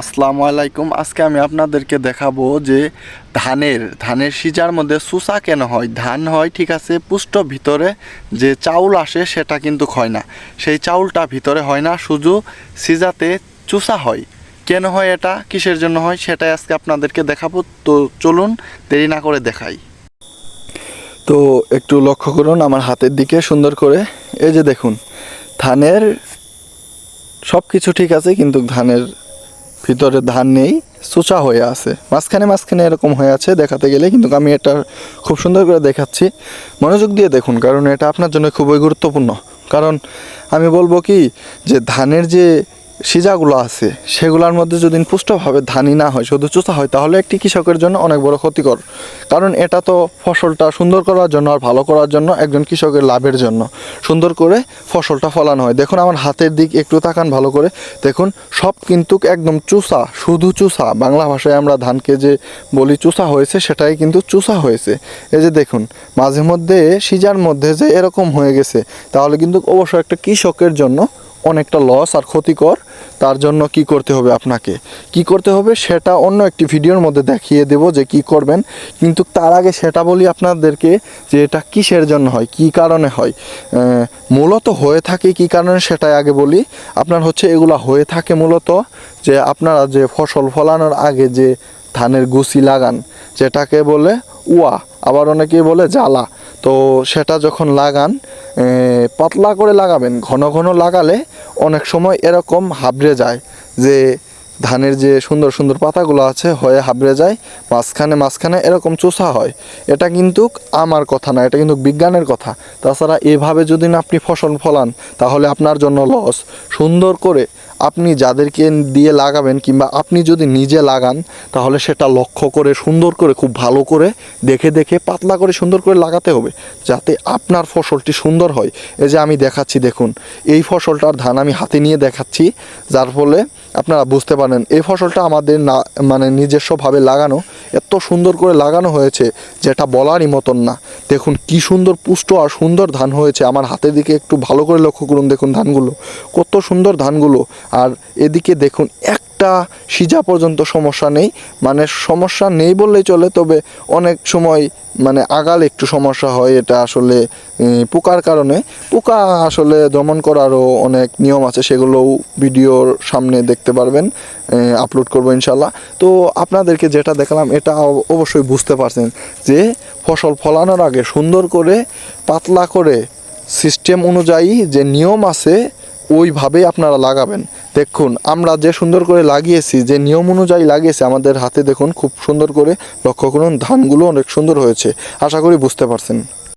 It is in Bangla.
আসসালামু আলাইকুম। আজকে আমি আপনাদেরকে দেখাবো যে ধানের ধানের সিজার মধ্যে চুষা কেন হয়? ধান হয়, ঠিক আছে, পুষ্ট ভিতরে যে চাউল আসে সেটা কিন্তু হয় না। সেই চাউলটা ভিতরে হয় না, শুধু সিজাতে চুষা হয়। কেন হয় এটা? কিসের জন্য হয়? সেটাই আজকে আপনাদেরকে দেখাবো। তো চলুন, দেরি না করে দেখাই। তো একটু লক্ষ্য করুন আমার হাতের দিকে, সুন্দর করে। এই যে দেখুন, ধানের সব কিছু ঠিক আছে, কিন্তু ধানের ভিতরে ধান নেই, চোচা হয়ে আছে। মাঝখানে মাঝখানে এরকম হয়ে আছে, দেখাতে গেলে, কিন্তু আমি এটা খুব সুন্দর করে দেখাচ্ছি। মনোযোগ দিয়ে দেখুন, কারণ এটা আপনার জন্য খুবই গুরুত্বপূর্ণ। কারণ আমি বলব কি, যে ধানের যে সিজাগুলো আছে, সেগুলোর মধ্যে যদি পুষ্টভাবে ধানই না হয়, শুধু চোষা হয়, তাহলে একটি কৃষকের জন্য অনেক বড় ক্ষতিকর। কারণ এটা তো ফসলটা সুন্দর করার জন্য আর ভালো করার জন্য একজন কৃষকের লাভের জন্য। সুন্দর করে ফসলটা ফলানো হয়। দেখুন আমার হাতের দিক একটু তাকান ভালো করে। দেখুন, সব কিন্তু একদম চুষা শুধু চুষা বাংলা ভাষায় আমরা ধানকে যে বলি চুষা হয়েছে, সেটাই কিন্তু চুষা হয়েছে। এই যে দেখুন, মাঝে মধ্যে, সিজার মধ্যে যে এরকম হয়ে গেছে, তাহলে কিন্তু অবশ্যই একটা কৃষকের জন্য অনেকটা লস আর ক্ষতিকর, তার জন্য কি করতে হবে আপনাকে? কি করতে হবে? সেটা অন্য একটি ভিডিওর মধ্যে দেখিয়ে দেব যে কি করবেন। কিন্তু তার আগে সেটা বলি আপনাদেরকে যে এটা কিসের জন্য হয়, কি কারণে হয়? মূলত হয়ে থাকে কি কারণে সেটাই আগে বলি। আপনার হচ্ছে এগুলা হয়ে থাকে মূলত যে আপনারা যে ফসল ফলানোর আগে যে ধানের গুছি লাগান, যেটাকে বলে উয়া, আবার অনেকেই বলে জ্বালা। তো সেটা যখন লাগান পাতলা করে লাগাবেন, ঘন ঘন লাগালে অনেক সময় এরকম হাবড়ে যায় যে ধানের যে সুন্দর সুন্দর পাতাগুলো আছে হয়ে হাবড়ে যায়, মাঝখানে মাঝখানে এরকম চোষা হয়। এটা কিন্তু আমার কথা না, এটা কিন্তু বিজ্ঞানের কথা। তাছাড়া এভাবে যদি না আপনি ফসল ফলান, তাহলে আপনার জন্য লস সুন্দর করে আপনি যাদেরকে দিয়ে লাগাবেন কিংবা আপনি যদি নিজে লাগান, তাহলে সেটা লক্ষ্য করে, সুন্দর করে, খুব ভালো করে দেখে দেখে, পাতলা করে, সুন্দর করে লাগাতে হবে, যাতে আপনার ফসলটি সুন্দর হয়। এই যে আমি দেখাচ্ছি, দেখুন, এই ফসলটার ধান আমি হাতে নিয়ে দেখাচ্ছি, যার ফলে আপনারা বুঝতে পারেন এই ফসলটা আমাদের না মানে নিজস্বভাবে লাগানো, এত সুন্দর করে লাগানো হয়েছে, যেটা বলারই মতন না। দেখুন কি সুন্দর পুষ্ট আর সুন্দর ধান হয়েছে। আমার হাতের দিকে একটু ভালো করে লক্ষ্য করুন দেখুন ধানগুলো। কত সুন্দর ধানগুলো। আর এদিকে দেখুন একটা সিজা পর্যন্ত সমস্যা নেই। মানে সমস্যা নেই বললেই চলে, তবে অনেক সময় মানে আগাল একটু সমস্যা হয়, এটা আসলে পোকার কারণে। পোকা আসলে দমন করারও অনেক নিয়ম আছে, সেগুলোও ভিডিওর সামনে দেখতে পারবেন আপলোড করব ইনশাল্লাহ তো আপনাদেরকে যেটা দেখালাম, এটা অব- অবশ্যই বুঝতে পারছেন যে ফসল ফলানোর আগে সুন্দর করে, পাতলা করে সিস্টেম অনুযায়ী যে নিয়ম আছে, ওইভাবেই আপনারা লাগাবেন। দেখুন, আমরা যে সুন্দর করে লাগিয়েছি, যে নিয়ম অনুযায়ী লাগিয়েছি, আমাদের হাতে দেখুন, খুব সুন্দর করে লক্ষ্য করুন, ধানগুলো অনেক সুন্দর হয়েছে। আশা করি বুঝতে পারছেন।